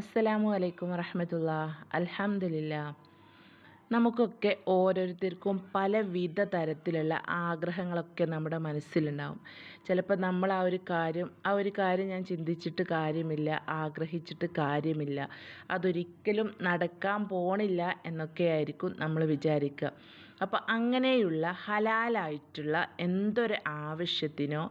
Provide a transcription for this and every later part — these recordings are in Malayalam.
അസ്സലാമു അലൈക്കും വറഹമത്തുള്ള അൽഹംദുലില്ല. നമുക്കൊക്കെ ഓരോരുത്തർക്കും പലവിധ തരത്തിലുള്ള ആഗ്രഹങ്ങളൊക്കെ നമ്മുടെ മനസ്സിലുണ്ടാവും. ചിലപ്പോൾ നമ്മൾ ആ ഒരു കാര്യം ആ ഒരു കാര്യം ഞാൻ ചിന്തിച്ചിട്ട് കാര്യമില്ല ആഗ്രഹിച്ചിട്ട് കാര്യമില്ല. അതൊരിക്കലും നടക്കാൻ പോണില്ല എന്നൊക്കെ ആയിരിക്കും നമ്മൾ വിചാരിക്കുക. അപ്പോൾ അങ്ങനെയുള്ള ഹലാലായിട്ടുള്ള എന്തൊരു ആവശ്യത്തിനോ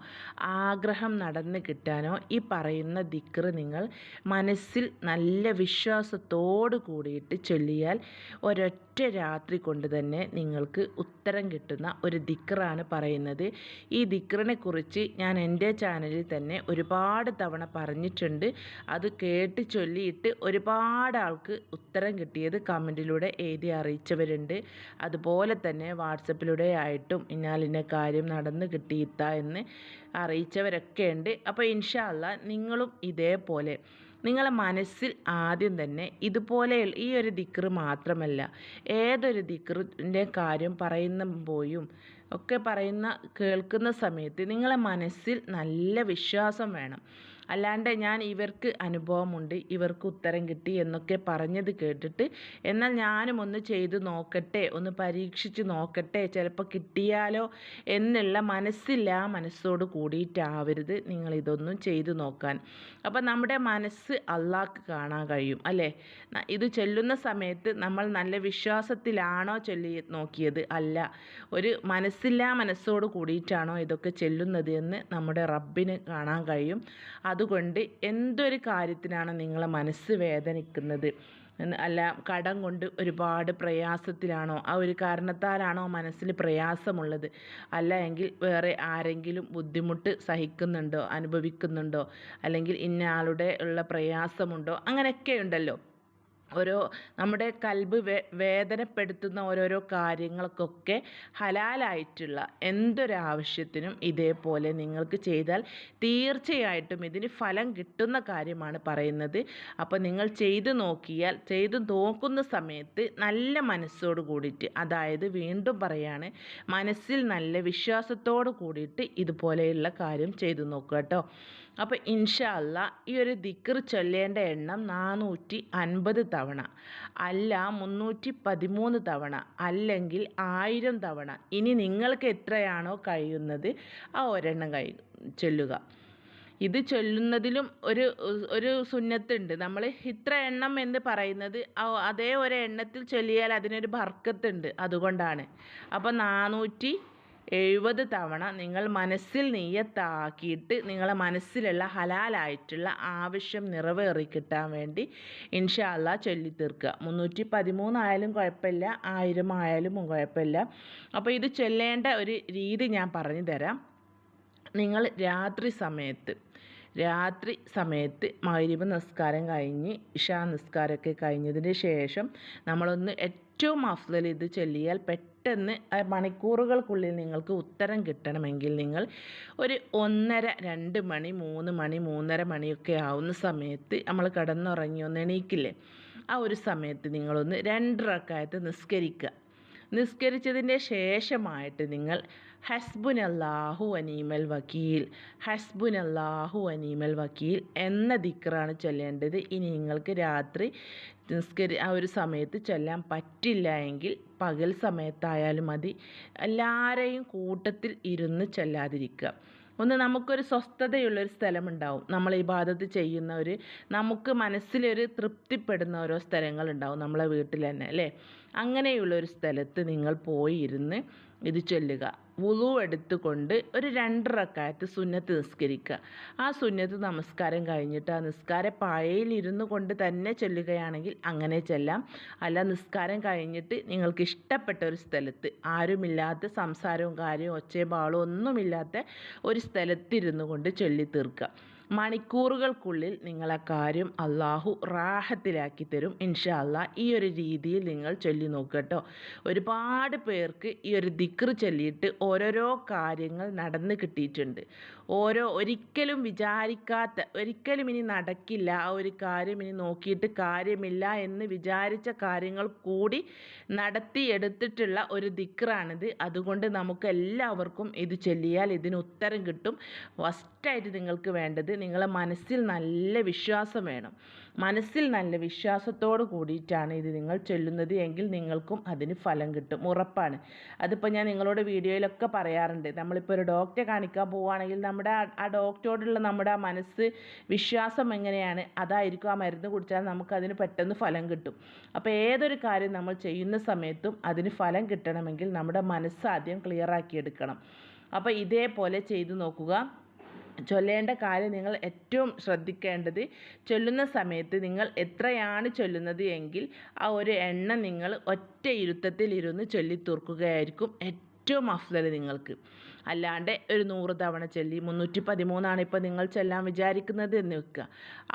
ആഗ്രഹം നടന്ന് കിട്ടാനോ ഈ പറയുന്ന ദിക്റ് നിങ്ങൾ മനസ്സിൽ നല്ല വിശ്വാസത്തോട് കൂടിയിട്ട് ചൊല്ലിയാൽ ഒരൊറ്റ രാത്രി കൊണ്ട് തന്നെ നിങ്ങൾക്ക് ഉത്തരം കിട്ടുന്ന ഒരു ദിക്റാണ് പറയുന്നത്. ഈ ദിക്റിനെ കുറിച്ച് ഞാൻ എന്റെ ചാനലിൽ തന്നെ ഒരുപാട് തവണ പറഞ്ഞിട്ടുണ്ട്. അത് കേട്ട് ചൊല്ലിയിട്ട് ഒരുപാട് ആൾക്ക് ഉത്തരം കിട്ടിയത് കമന്റിലൂടെ എഴുതി അറിയിച്ചവരുണ്ട്. അതുപോലെ തന്നെ വാട്സപ്പിലൂടെ ആയിട്ടും ഇന്നാലിന്ന കാര്യം നടന്നു കിട്ടിയിത്ത എന്ന് അറിയിച്ചവരൊക്കെ ഉണ്ട്. അപ്പോൾ ഇൻഷാല്ല നിങ്ങളും ഇതേപോലെ. നിങ്ങളെ മനസ്സിൽ ആദ്യം തന്നെ ഇതുപോലെ ഈ ഒരു ദിക്റ് മാത്രമല്ല ഏതൊരു ദിക്റിന്റെ കാര്യം പറയുന്ന പോയും ഒക്കെ പറയുന്ന കേൾക്കുന്ന സമയത്ത് നിങ്ങളെ മനസ്സിൽ നല്ല വിശ്വാസം വേണം. അല്ലാണ്ട് ഞാൻ ഇവർക്ക് അനുഭവമുണ്ട് ഇവർക്ക് ഉത്തരം കിട്ടി എന്നൊക്കെ പറഞ്ഞത് കേട്ടിട്ട് എന്നാൽ ഞാനും ഒന്ന് ചെയ്ത് നോക്കട്ടെ ഒന്ന് പരീക്ഷിച്ച് നോക്കട്ടെ ചിലപ്പോൾ കിട്ടിയാലോ എന്നുള്ള മനസ്സില്ല മനസ്സോട് കൂടിയിട്ടാവരുത് നിങ്ങൾ ഇതൊന്നും ചെയ്ത് നോക്കാൻ. അപ്പം നമ്മുടെ മനസ്സ് അള്ളാഹ്ക്ക് കാണാൻ കഴിയും അല്ലേ? ഇത് ചൊല്ലുന്ന സമയത്ത് നമ്മൾ നല്ല വിശ്വാസത്തിലാണോ ചൊല്ലി നോക്കിയത് അല്ല. ഒരു മനസ്സില്ലാ മനസ്സോട് കൂടിയിട്ടാണോ ഇതൊക്കെ ചെല്ലുന്നത് എന്ന് നമ്മുടെ റബ്ബിന് കാണാൻ കഴിയും. അതുകൊണ്ട് എന്തൊരു കാര്യത്തിനാണ് നിങ്ങളെ മനസ്സ് വേദനിക്കുന്നത്? അല്ല കടം കൊണ്ട് ഒരുപാട് പ്രയാസത്തിലാണോ? ആ ഒരു കാരണത്താലാണോ മനസ്സിൽ പ്രയാസമുള്ളത്? അല്ല എങ്കിൽ വേറെ ആരെങ്കിലും ബുദ്ധിമുട്ട് സഹിക്കുന്നുണ്ടോ? അനുഭവിക്കുന്നുണ്ടോ? അല്ലെങ്കിൽ ഇന്ന ആളുടെ ഉള്ള പ്രയാസമുണ്ടോ? അങ്ങനെയൊക്കെ ഉണ്ടല്ലോ. ഓരോ നമ്മുടെ കൽബ് വേ വേദനപ്പെടുത്തുന്ന ഓരോരോ കാര്യങ്ങൾക്കൊക്കെ ഹലാലായിട്ടുള്ള എന്തൊരാവശ്യത്തിനും ഇതേപോലെ നിങ്ങൾക്ക് ചെയ്താൽ തീർച്ചയായിട്ടും ഇതിന് ഫലം കിട്ടുന്ന കാര്യമാണ് പറയുന്നത്. അപ്പോൾ നിങ്ങൾ ചെയ്തു നോക്കിയാൽ ചെയ്തു നോക്കുന്ന സമയത്ത് നല്ല മനസ്സോട് കൂടിയിട്ട് അതായത് വീണ്ടും പറയാണ് മനസ്സിൽ നല്ല വിശ്വാസത്തോട് കൂടിയിട്ട് ഇതുപോലെയുള്ള കാര്യം ചെയ്തു നോക്കുക കേട്ടോ. അപ്പോൾ ഇൻഷല്ല ഈ ഒരു ദിക്കർ ചൊല്ലേണ്ട എണ്ണം നാനൂറ്റി അൻപത് തവണ അല്ല മുന്നൂറ്റി പതിമൂന്ന് തവണ അല്ലെങ്കിൽ ആയിരം തവണ. ഇനി നിങ്ങൾക്ക് എത്രയാണോ കഴിയുന്നത് ആ ഒരെണ്ണം കഴി ചൊല്ലുക. ഇത് ചൊല്ലുന്നതിലും ഒരു ഒരു സുന്നത്തുണ്ട്. നമ്മൾ ഇത്ര എണ്ണം എന്ന് പറയുന്നത് അതേ ഒരു എണ്ണത്തിൽ ചൊല്ലിയാൽ അതിനൊരു ബർക്കത്തുണ്ട്. അതുകൊണ്ടാണ്. അപ്പോൾ നാനൂറ്റി എഴുപത് തവണ നിങ്ങൾ മനസ്സിൽ നെയ്യത്താക്കിയിട്ട് നിങ്ങളെ മനസ്സിലുള്ള ഹലാലായിട്ടുള്ള ആവശ്യം നിറവേറി കിട്ടാൻ വേണ്ടി ഇൻഷാല്ല ചൊല്ലി തീർക്കുക മുന്നൂറ്റി പതിമൂന്നായാലും കുഴപ്പമില്ല ആയിരം ആയാലും കുഴപ്പമില്ല. അപ്പോൾ ഇത് ചൊല്ലേണ്ട ഒരു രീതി ഞാൻ പറഞ്ഞു തരാം നിങ്ങൾ രാത്രി സമയത്ത് രാത്രി സമയത്ത് മൈരിബ് നിസ്കാരം കഴിഞ്ഞ് ഇഷാ നിസ്കാരമൊക്കെ കഴിഞ്ഞതിന് ശേഷം നമ്മളൊന്ന് ഏറ്റവും അഫ്സൽ ഇത് ചൊല്ലിയാൽ പെട്ടെന്ന് മണിക്കൂറുകൾക്കുള്ളിൽ നിങ്ങൾക്ക് ഉത്തരം കിട്ടണമെങ്കിൽ നിങ്ങൾ ഒരു ഒന്നര രണ്ട് മണി മൂന്ന് മണി മൂന്നര മണിയൊക്കെ ആവുന്ന സമയത്ത് നമ്മൾ കിടന്നുറങ്ങി ഒന്ന് എണീക്കില്ലേ? ആ ഒരു സമയത്ത് നിങ്ങളൊന്ന് രണ്ട് റക്കായത്ത് നിസ്കരിക്കുക. നിസ്കരിച്ചതിന്റെ ശേഷമായിട്ട് നിങ്ങൾ ഹസ്ബുൻ അല്ലാഹു അനീമൽ വക്കീൽ. ഹസ്ബുൻ അല്ലാഹു അനീമൽ വക്കീൽ എന്ന ദിക്റാണ് ചൊല്ലേണ്ടത്. ഇനി നിങ്ങൾക്ക് രാത്രി നിസ്കരി ആ ഒരു സമയത്ത് ചൊല്ലാൻ പറ്റില്ല എങ്കിൽ പകൽ സമയത്തായാലും മതി. എല്ലാവരെയും കൂട്ടത്തിൽ ഇരുന്ന് ചൊല്ലാതിരിക്കുക. ഒന്ന് നമുക്കൊരു സ്വസ്ഥതയുള്ളൊരു സ്ഥലമുണ്ടാവും. നമ്മൾ ഭാഗത്ത് ചെയ്യുന്ന ഒരു നമുക്ക് മനസ്സിലൊരു തൃപ്തിപ്പെടുന്ന ഓരോ സ്ഥലങ്ങളുണ്ടാവും നമ്മളെ വീട്ടിൽ തന്നെ അല്ലേ? അങ്ങനെയുള്ളൊരു സ്ഥലത്ത് നിങ്ങൾ പോയി ഇരുന്ന് ഇത് ചൊല്ലുക. വുളു എടുത്തുകൊണ്ട് ഒരു രണ്ട് റക്കായത്ത് സുന്നത്ത് നിസ്കരിക്കുക. ആ സുന്നത്ത് നമസ്കാരം കഴിഞ്ഞിട്ട് ആ നിസ്കാര പായയിൽ ഇരുന്നു കൊണ്ട് തന്നെ ചൊല്ലുകയാണെങ്കിൽ അങ്ങനെ ചെല്ലാം. അല്ല നിസ്കാരം കഴിഞ്ഞിട്ട് നിങ്ങൾക്ക് ഇഷ്ടപ്പെട്ട ഒരു സ്ഥലത്ത് ആരുമില്ലാത്ത സംസാരവും കാര്യവും ഒച്ചയും ബാളും ഒന്നുമില്ലാത്ത ഒരു സ്ഥലത്തിരുന്നു കൊണ്ട് ചൊല്ലി തീർക്കുക മണിക്കൂറുകൾക്കുള്ളിൽ നിങ്ങളെ കാര്യം അള്ളാഹു റാഹത്തിലാക്കി തരും. ഇൻഷാ ഈ ഒരു രീതിയിൽ നിങ്ങൾ ചൊല്ലി നോക്കട്ടോ. ഒരുപാട് പേർക്ക് ഈ ഒരു ദിക്ർ ചൊല്ലിയിട്ട് ഓരോരോ കാര്യങ്ങൾ നടന്ന് കിട്ടിയിട്ടുണ്ട്. ഓരോ ഒരിക്കലും വിചാരിക്കാത്ത ഒരിക്കലും ഇനി നടക്കില്ല ആ ഒരു കാര്യം ഇനി നോക്കിയിട്ട് കാര്യമില്ല എന്ന് വിചാരിച്ച കാര്യങ്ങൾ കൂടി നടത്തിയെടുത്തിട്ടുള്ള ഒരു ദിക്റാണിത്. അതുകൊണ്ട് നമുക്ക് എല്ലാവർക്കും ഇത് ചൊല്ലിയാൽ ഇതിന് ഉത്തരം കിട്ടും. ഫസ്റ്റായിട്ട് നിങ്ങൾക്ക് വേണ്ടത് നിങ്ങളെ മനസ്സിൽ നല്ല വിശ്വാസം വേണം. മനസ്സിൽ നല്ല വിശ്വാസത്തോട് കൂടിയിട്ടാണ് ഇത് നിങ്ങൾ ചൊല്ലുന്നത് എങ്കിൽ നിങ്ങൾക്കും അതിന് ഫലം കിട്ടും. ഉറപ്പാണ്. അതിപ്പോൾ ഞാൻ നിങ്ങളോട് വീഡിയോയിലൊക്കെ പറയാറുണ്ട്. നമ്മളിപ്പോൾ ഒരു ഡോക്ടറെ കാണിക്കാൻ പോവുകയാണെങ്കിൽ നമ്മുടെ ആ ഡോക്ടറോടുള്ള നമ്മുടെ ആ മനസ്സ് വിശ്വാസം എങ്ങനെയാണ്? അതായിരിക്കും ആ മരുന്ന് കുടിച്ചാൽ നമുക്കതിന് പെട്ടെന്ന് ഫലം കിട്ടും. അപ്പോൾ ഏതൊരു കാര്യം നമ്മൾ ചെയ്യുന്ന സമയത്തും അതിന് ഫലം കിട്ടണമെങ്കിൽ നമ്മുടെ മനസ്സ് ആദ്യം എടുക്കണം അപ്പോൾ ഇതേപോലെ ചെയ്തു നോക്കുക. ചൊല്ലേണ്ട കാര്യം നിങ്ങൾ ഏറ്റവും ശ്രദ്ധിക്കേണ്ടത് ചൊല്ലുന്ന സമയത്ത് നിങ്ങൾ എത്രയാണ് ചൊല്ലുന്നത് എങ്കിൽ ആ ഒരു എണ്ണം നിങ്ങൾ ഒറ്റ ഇരുത്തത്തിൽ ഇരുന്ന് ചൊല്ലിത്തീർക്കുകയായിരിക്കും ഏറ്റവും അഫ്സൽ നിങ്ങൾക്ക്. അല്ലാണ്ട് ഒരു നൂറ് തവണ ചൊല്ലി. മുന്നൂറ്റി പതിമൂന്നാണ് ഇപ്പോൾ നിങ്ങൾ ചൊല്ലാൻ വിചാരിക്കുന്നത് എന്ന് വെക്കുക.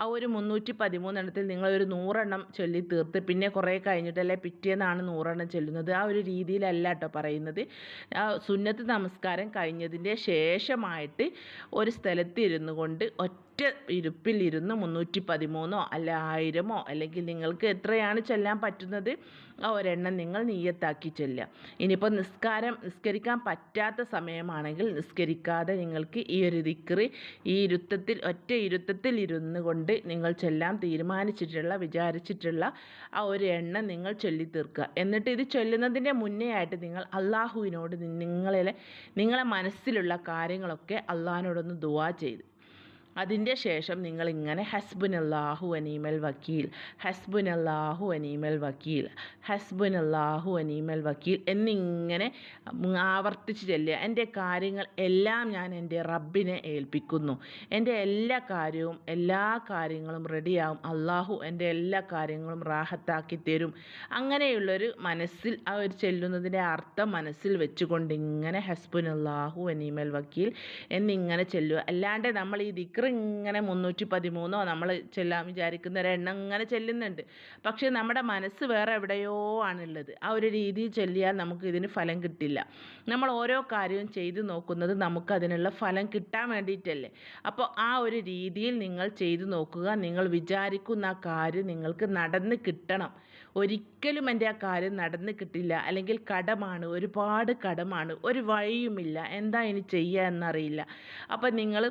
ആ ഒരു മുന്നൂറ്റി പതിമൂന്നെണ്ണത്തിൽ നിങ്ങൾ ഒരു നൂറെണ്ണം ചൊല്ലി തീർത്ത്. പിന്നെ കുറേ കഴിഞ്ഞിട്ടല്ലേ പിറ്റേന്നാണ് നൂറെണ്ണം ചൊല്ലുന്നത്. ആ ഒരു രീതിയിലല്ല കേട്ടോ പറയുന്നത്. സുന്നത്ത് നമസ്കാരം കഴിഞ്ഞതിന്റെ ശേഷമായിട്ട് ഒരു സ്ഥലത്ത് ഇരുന്നു കൊണ്ട് ഒറ്റ ഇരുപ്പിലിരുന്ന് മുന്നൂറ്റി പതിമൂന്നോ അല്ല ആയിരമോ അല്ലെങ്കിൽ നിങ്ങൾക്ക് എത്രയാണ് ചെല്ലാൻ പറ്റുന്നത്? ആ ഒരെണ്ണം നിങ്ങൾ നീയത്താക്കി ചെല്ലുക. ഇനിയിപ്പോൾ നിസ്കാരം നിസ്കരിക്കാൻ പറ്റാത്ത സമയമാണെങ്കിൽ നിസ്കരിക്കാതെ നിങ്ങൾക്ക് ഈ ഒരു ദിക്രി ഈ ഇരുത്തത്തിൽ ഒറ്റ ഇരുത്തത്തിൽ ഇരുന്ന് കൊണ്ട് നിങ്ങൾ ചെല്ലാൻ തീരുമാനിച്ചിട്ടുള്ള വിചാരിച്ചിട്ടുള്ള ആ ഒരു എണ്ണം നിങ്ങൾ ചൊല്ലി തീർക്കുക എന്നിട്ട് ഇത് ചൊല്ലുന്നതിന്റെ മുന്നേ ആയിട്ട് നിങ്ങൾ അള്ളാഹുവിനോട് നിങ്ങളെ നിങ്ങളെ മനസ്സിലുള്ള കാര്യങ്ങളൊക്കെ അള്ളാഹിനോടൊന്ന് ദുവാ ചെയ്ത്. അതിന്റെ ശേഷം നിങ്ങൾ ഇങ്ങനെ ഹസ്ബുൻ അല്ലാഹു അനീമൽ വക്കീൽ ഹസ്ബുൻ അല്ലാഹു അനീമൽ വക്കീൽ ഹസ്ബുൻ അല്ലാഹു അനീമൽ വക്കീൽ എന്നിങ്ങനെ ആവർത്തിച്ച് ചെല്ലുക. എന്റെ കാര്യങ്ങൾ എല്ലാം ഞാൻ എന്റെ റബ്ബിനെ ഏൽപ്പിക്കുന്നു. എന്റെ എല്ലാ കാര്യവും എല്ലാ കാര്യങ്ങളും റെഡിയാവും. അള്ളാഹു എന്റെ എല്ലാ കാര്യങ്ങളും റാഹത്താക്കി തരും. അങ്ങനെയുള്ളൊരു മനസ്സിൽ ആ ഒരു ചെല്ലുന്നതിന്റെ അർത്ഥം മനസ്സിൽ വെച്ചുകൊണ്ട് ഇങ്ങനെ ഹസ്ബുൻ അല്ലാഹു അനീമൽ വക്കീൽ എന്നിങ്ങനെ ചെല്ലുക. അല്ലാണ്ട് നമ്മൾ ഈ ഇങ്ങനെ മുന്നൂറ്റി പതിമൂന്നോ നമ്മൾ ചെല്ലാൻ വിചാരിക്കുന്ന എണ്ണം ഇങ്ങനെ ചെല്ലുന്നുണ്ട്. പക്ഷേ നമ്മുടെ മനസ്സ് വേറെ എവിടെയോ ആണുള്ളത്. ആ ഒരു രീതിയിൽ ചെല്ലിയാൽ നമുക്ക് ഇതിന് ഫലം കിട്ടില്ല. നമ്മൾ ഓരോ കാര്യവും ചെയ്തു നോക്കുന്നത് നമുക്ക് അതിനുള്ള ഫലം കിട്ടാൻ വേണ്ടിയിട്ടല്ലേ? അപ്പോൾ ആ ഒരു രീതിയിൽ നിങ്ങൾ ചെയ്തു നോക്കുക. നിങ്ങൾ വിചാരിക്കുന്ന ആ കാര്യം നിങ്ങൾക്ക് നടന്ന് കിട്ടണം. ഒരിക്കലും എന്റെ ആ കാര്യം നടന്ന് കിട്ടില്ല. അല്ലെങ്കിൽ കടമാണ് ഒരുപാട് കടമാണ് ഒരു വഴിയുമില്ല. എന്താ ഇനി ചെയ്യുക എന്നറിയില്ല. അപ്പം നിങ്ങൾ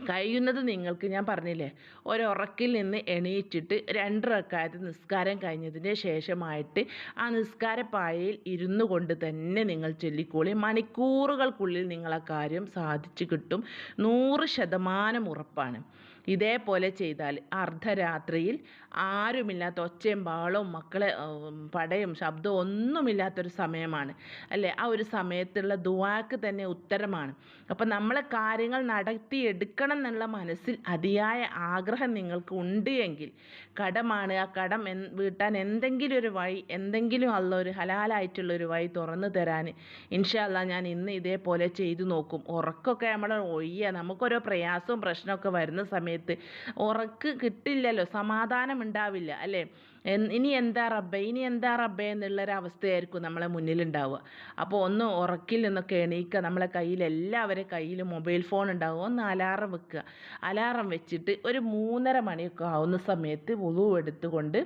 കഴിയുന്നത് നിങ്ങൾക്ക് ഞാൻ പറഞ്ഞില്ലേ? ഒരുറക്കിൽ നിന്ന് എണീറ്റിട്ട് രണ്ട് റക്കായത്ത് നിസ്കാരം കഴിഞ്ഞതിന് ശേഷമായിട്ട് ആ നിസ്കാര പായയിൽ ഇരുന്നു കൊണ്ട് തന്നെ നിങ്ങൾ ചൊല്ലിക്കോളി. മണിക്കൂറുകൾക്കുള്ളിൽ നിങ്ങളെ കാര്യം സാധിച്ചു കിട്ടും. നൂറ് ശതമാനം ഉറപ്പാണ്. ഇതേപോലെ ചെയ്താൽ അർദ്ധരാത്രിയിൽ ആരുമില്ലാത്ത ഒച്ചയും ബഹളവും മക്കളെ പടയും ശബ്ദവും ഒന്നുമില്ലാത്തൊരു സമയമാണ്. അല്ലേ? ആ ഒരു സമയത്തുള്ള ദുവാക്ക് തന്നെ ഉത്തരമാണ്. അപ്പം നമ്മളെ കാര്യങ്ങൾ നടത്തിയെടുക്കണം എന്നുള്ള മനസ്സിൽ അതിയായ ആഗ്രഹം നിങ്ങൾക്ക് ഉണ്ട് എങ്കിൽ കടമാണ്. ആ കടം എൻ വീട്ടാൻ എന്തെങ്കിലും ഒരു വഴി എന്തെങ്കിലും അല്ല ഒരു ഹലാലായിട്ടുള്ള ഒരു വഴി തുറന്നു തരാൻ ഇൻഷാല്ല ഞാൻ ഇന്ന് ഇതേപോലെ ചെയ്തു നോക്കും. ഉറക്കമൊക്കെ നമ്മൾ ഒഴിയുക നമുക്കൊരു പ്രയാസവും പ്രശ്നമൊക്കെ വരുന്ന സമയത്ത് ഉറക്ക് കിട്ടില്ലല്ലോ സമാധാനം ഉണ്ടാവില്ല അല്ലേ? ഇനി എന്താ റബ്ബേ? ഇനി എന്താ റബ്ബേ എന്നുള്ളൊരവസ്ഥയായിരിക്കും നമ്മളെ മുന്നിലുണ്ടാവുക അപ്പോൾ ഒന്ന് ഉറക്കിൽ നിന്നൊക്കെ എണീക്കുക. നമ്മളെ കയ്യിൽ എല്ലാവരുടെ കയ്യിലും മൊബൈൽ ഫോൺ ഉണ്ടാവും ഒന്ന് അലാറം വെക്കുക. അലാറം വെച്ചിട്ട് ഒരു മൂന്നര മണിയൊക്കെ ആവുന്ന സമയത്ത് വുളു എടുത്തുകൊണ്ട്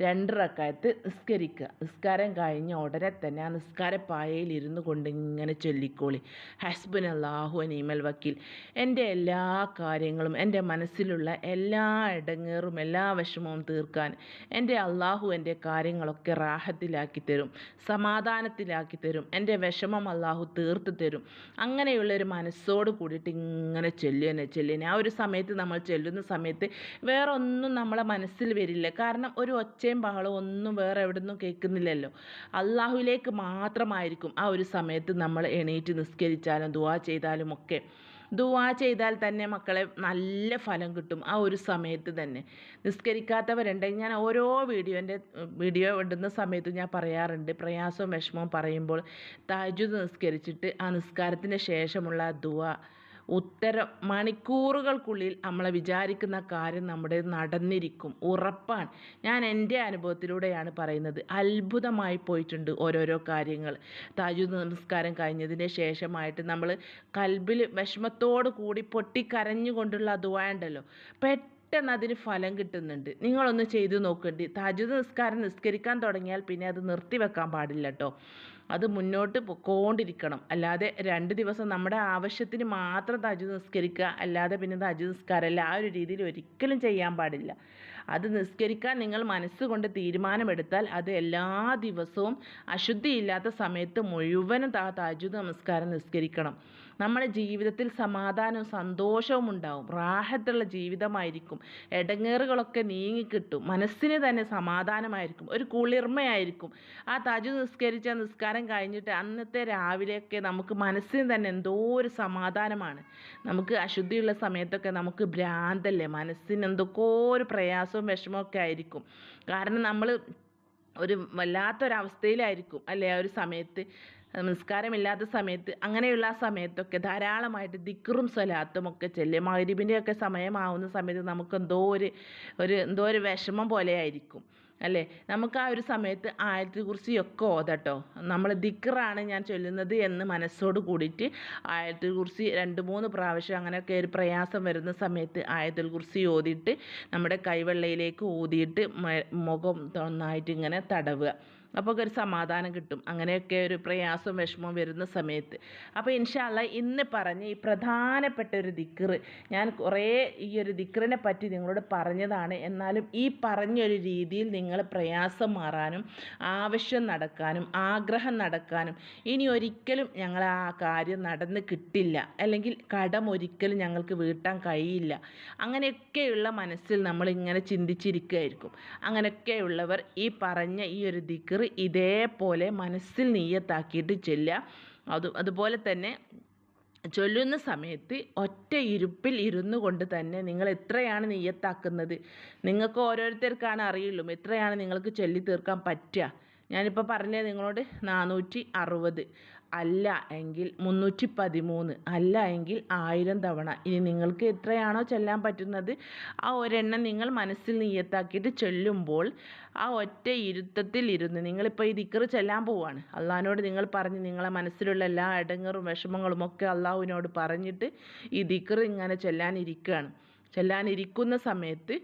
രണ്ട് റക്കായത്ത് നിസ്കരിക്കുക. നിസ്കാരം കഴിഞ്ഞ ഉടനെ തന്നെ ആ നിസ്കാര പായയിൽ ഇരുന്ന് കൊണ്ട് ഇങ്ങനെ ചൊല്ലിക്കോളി. ഹസ്ബൻ അള്ളാഹു അനീമൽ വക്കീൽ. എന്റെ എല്ലാ കാര്യങ്ങളും എന്റെ മനസ്സിലുള്ള എല്ലാ ഇടങ്ങേറും എല്ലാ വിഷമവും തീർക്കാൻ എന്റെ അള്ളാഹു എന്റെ കാര്യങ്ങളൊക്കെ റാഹത്തിലാക്കി തരും സമാധാനത്തിലാക്കി തരും എന്റെ വിഷമം അള്ളാഹു തീർത്ത് തരും. അങ്ങനെയുള്ളൊരു മനസ്സോട് കൂടിയിട്ട് ഇങ്ങനെ ചൊല്ലുന്നെ ചൊല്ലുന്നെ ആ ഒരു സമയത്ത് നമ്മൾ ചൊല്ലുന്ന സമയത്ത് വേറൊന്നും നമ്മളെ മനസ്സിൽ വരില്ല. കാരണം ഒരു ഒച്ച ഒച്ചയും ബഹളവും ഒന്നും വേറെ എവിടെ നിന്നും കേൾക്കുന്നില്ലല്ലോ. അള്ളാഹുവിലേക്ക് മാത്രമായിരിക്കും ആ ഒരു സമയത്ത് നമ്മൾ എണീറ്റ് നിസ്കരിച്ചാലും ദുവാ ചെയ്താലും ഒക്കെ. ദുവാ ചെയ്താൽ തന്നെ മക്കളെ നല്ല ഫലം കിട്ടും ആ ഒരു സമയത്ത് തന്നെ. നിസ്കരിക്കാത്തവരുണ്ടെങ്കിൽ ഞാൻ ഓരോ വീഡിയോന്റെ വീഡിയോ ഇടുന്ന സമയത്ത് ഞാൻ പറയാറുണ്ട്. പ്രയാസവും വിഷമവും പറയുമ്പോൾ താജുദ് നിസ്കരിച്ചിട്ട് ആ നിസ്കാരത്തിന് ശേഷമുള്ള ദുവാ ഉത്തരം മണിക്കൂറുകൾക്കുള്ളിൽ നമ്മൾ വിചാരിക്കുന്ന കാര്യം നമ്മുടെ നടന്നിരിക്കും. ഉറപ്പാണ്. ഞാൻ എന്റെ അനുഭവത്തിലൂടെയാണ് പറയുന്നത്. അത്ഭുതമായി പോയിട്ടുണ്ട് ഓരോരോ കാര്യങ്ങൾ. താജു നമസ്കാരം കഴിഞ്ഞതിന് ശേഷമായിട്ട് നമ്മൾ കൽബിൽ വിഷമത്തോടു കൂടി പൊട്ടിക്കരഞ്ഞുകൊണ്ടുള്ള അതുവാണ്ടല്ലോ പെട്ടെന്ന് പെട്ടെന്ന് അതിന് ഫലം കിട്ടുന്നുണ്ട്. നിങ്ങളൊന്ന് ചെയ്തു നോക്കേണ്ടി. തജുദ് നിസ്കാരം നിസ്കരിക്കാൻ തുടങ്ങിയാൽ പിന്നെ അത് നിർത്തിവെക്കാൻ പാടില്ല കേട്ടോ അത് മുന്നോട്ട് പൊക്കോണ്ടിരിക്കണം അല്ലാതെ രണ്ട് ദിവസം നമ്മുടെ ആവശ്യത്തിന് മാത്രം തജു നിസ്കരിക്കുക. അല്ലാതെ പിന്നെ തജു നിസ്കാരമല്ല. ആ ഒരു രീതിയിൽ ഒരിക്കലും ചെയ്യാൻ പാടില്ല. അത് നിസ്കരിക്കാൻ നിങ്ങൾ മനസ്സുകൊണ്ട് തീരുമാനമെടുത്താൽ അത് എല്ലാ ദിവസവും അശുദ്ധിയില്ലാത്ത സമയത്ത് മുഴുവനും താ താജുദ് നമസ്കാരം നിസ്കരിക്കണം. നമ്മുടെ ജീവിതത്തിൽ സമാധാനവും സന്തോഷവും ഉണ്ടാവും. റാഹത്തുള്ള ജീവിതമായിരിക്കും. ഇടങ്ങേറുകളൊക്കെ നീങ്ങിക്കിട്ടും. മനസ്സിന് തന്നെ സമാധാനമായിരിക്കും. ഒരു കുളിർമയായിരിക്കും. ആ തജു നിസ്കരിച്ച നിസ്കാരം കഴിഞ്ഞിട്ട് അന്നത്തെ രാവിലെയൊക്കെ നമുക്ക് മനസ്സിന് തന്നെ എന്തോ ഒരു സമാധാനമാണ്. നമുക്ക് അശുദ്ധിയുള്ള സമയത്തൊക്കെ നമുക്ക് ഭ്രാന്തല്ലേ? മനസ്സിന് എന്തൊക്കെയോ ഒരു പ്രയാസവും വിഷമമൊക്കെ ആയിരിക്കും. കാരണം നമ്മൾ ഒരു വല്ലാത്തൊരവസ്ഥയിലായിരിക്കും അല്ലേ? ആ ഒരു സമയത്ത്. നിസ്കാരമില്ലാത്ത സമയത്ത് അങ്ങനെയുള്ള സമയത്തൊക്കെ ധാരാളമായിട്ട് ദിക്റും സ്വലാത്തും ഒക്കെ ചെല്ലും. മഗ്‌രിബിന്റെയൊക്കെ സമയമാവുന്ന സമയത്ത് നമുക്ക് എന്തോ ഒരു ഒരു എന്തോ ഒരു വിഷമം പോലെ ആയിരിക്കും അല്ലേ? നമുക്ക് ആ ഒരു സമയത്ത് ആയത്തെ കുറിച്ചൊക്കെ ഓതട്ടോ. നമ്മൾ ദിക്റാണ് ഞാൻ ചൊല്ലുന്നത് എന്ന് മനസ്സോട് കൂടിയിട്ട് ആയത്തുൽ കുറിച്ച് രണ്ട് മൂന്ന് പ്രാവശ്യം അങ്ങനെയൊക്കെ ഒരു പ്രയാസം വരുന്ന സമയത്ത് ആയത്തിൽ കുറിച്ച് ഓതിയിട്ട് നമ്മുടെ കൈവെള്ളയിലേക്ക് ഊതിയിട്ട് മുഖം നന്നായിട്ട് ഇങ്ങനെ തടവുക. അപ്പോൾ ഒരു സമാധാനം കിട്ടും. അങ്ങനെയൊക്കെ ഒരു പ്രയാസവും വിഷമവും വരുന്ന സമയത്ത്. അപ്പോൾ ഇൻഷാല്ല ഇന്ന് പറഞ്ഞ ഈ പ്രധാനപ്പെട്ട ഒരു ദിക്റ് ഞാൻ കുറേ ഈ ഒരു ദിക്റിനെ പറ്റി നിങ്ങളോട് പറഞ്ഞതാണ്. എന്നാലും ഈ പറഞ്ഞൊരു രീതിയിൽ നിങ്ങൾ പ്രയാസം മാറാനും ആവശ്യം നടക്കാനും ആഗ്രഹം നടക്കാനും ഇനി ഒരിക്കലും ഞങ്ങൾ ആ കാര്യം നടന്ന് കിട്ടില്ല. അല്ലെങ്കിൽ കടം ഒരിക്കലും ഞങ്ങൾക്ക് വീട്ടാൻ കഴിയില്ല. അങ്ങനെയൊക്കെയുള്ള മനസ്സിൽ നമ്മൾ ഇങ്ങനെ ചിന്തിച്ചിരിക്കുകയായിരിക്കും അങ്ങനെയൊക്കെയുള്ളവർ ഈ പറഞ്ഞ ഈ ഒരു ഇതേപോലെ മനസ്സിൽ നീയത്താക്കിയിട്ട് ചെല്ലുക. അത് അതുപോലെ തന്നെ ചൊല്ലുന്ന സമയത്ത് ഒറ്റ ഇരുപ്പിൽ ഇരുന്നു കൊണ്ട് തന്നെ നിങ്ങൾ എത്രയാണ് നെയ്യത്താക്കുന്നത്? നിങ്ങൾക്ക് ഓരോരുത്തർക്കാണ് അറിയുള്ളൂ. എത്രയാണ് നിങ്ങൾക്ക് ചൊല്ലി തീർക്കാൻ പറ്റുക? ഞാനിപ്പോൾ പറഞ്ഞത് നിങ്ങളോട് നാനൂറ്റി അറുപത് അല്ല എങ്കിൽ മുന്നൂറ്റി പതിമൂന്ന് അല്ല എങ്കിൽ ആയിരം തവണ. ഇനി നിങ്ങൾക്ക് എത്രയാണോ ചെല്ലാൻ പറ്റുന്നത്? ആ ഒരെണ്ണം നിങ്ങൾ മനസ്സിൽ നീയത്താക്കിയിട്ട് ചെല്ലുമ്പോൾ ആ ഒറ്റ ഇരുത്തത്തിൽ ഇരുന്ന് നിങ്ങളിപ്പോൾ ഈ ദിക്കറ് ചെല്ലാൻ പോവുകയാണ് അള്ളാഹിനോട് നിങ്ങൾ പറഞ്ഞ് നിങ്ങളെ മനസ്സിലുള്ള എല്ലാ ഇടങ്ങറും വിഷമങ്ങളും ഒക്കെ അള്ളാഹുവിനോട് പറഞ്ഞിട്ട് ഈ ദിക്കറ് ഇങ്ങനെ ചെല്ലാനിരിക്കുകയാണ് ചെല്ലാനിരിക്കുന്ന സമയത്ത്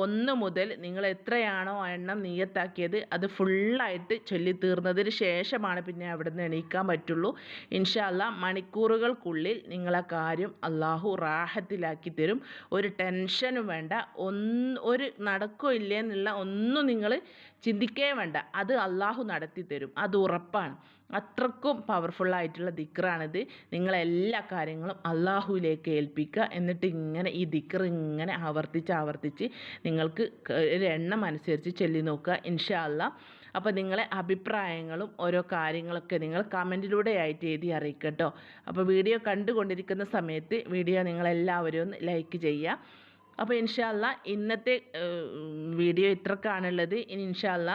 ഒന്ന് മുതൽ നിങ്ങൾ എത്രയാണോ എണ്ണം നിയത്താക്കിയത് അത് ഫുള്ളായിട്ട് ചൊല്ലി തീർന്നതിന് ശേഷമാണ് പിന്നെ അവിടെ നിന്ന് എണീക്കാൻ പറ്റുള്ളൂ. ഇൻഷാ മണിക്കൂറുകൾക്കുള്ളിൽ നിങ്ങളെ കാര്യം അള്ളാഹു റാഹത്തിലാക്കി തരും. ഒരു ടെൻഷനും വേണ്ട. ഒന്ന് ഒരു നടക്കോ ഇല്ലേ എന്നുള്ള ഒന്നും നിങ്ങൾ ചിന്തിക്കേ വേണ്ട. അത് അള്ളാഹു നടത്തി തരും. അത് ഉറപ്പാണ്. അത്രക്കും പവർഫുള്ളായിട്ടുള്ള ദിക്റാണിത്. നിങ്ങളെല്ലാ കാര്യങ്ങളും അള്ളാഹുവിലേക്ക് ഏൽപ്പിക്കുക. എന്നിട്ട് ഇങ്ങനെ ഈ ദിക്ർ ഇങ്ങനെ ആവർത്തിച്ച് ആവർത്തിച്ച് നിങ്ങൾക്ക് ഒരു എണ്ണം അനുസരിച്ച് ചൊല്ലി നോക്കുക. ഇൻഷാല്ല അപ്പോൾ നിങ്ങളെ അഭിപ്രായങ്ങളും ഓരോ കാര്യങ്ങളൊക്കെ നിങ്ങൾ കമന്റിലൂടെ ആയിട്ട് എഴുതി അറിയിക്കട്ടോ. അപ്പോൾ വീഡിയോ കണ്ടുകൊണ്ടിരിക്കുന്ന സമയത്ത് വീഡിയോ നിങ്ങളെല്ലാവരും ഒന്ന് ലൈക്ക് ചെയ്യുക. അപ്പോൾ ഇൻഷാല്ല ഇന്നത്തെ വീഡിയോ ഇത്രക്കാണുള്ളത്. ഇനി ഇൻഷാല്ല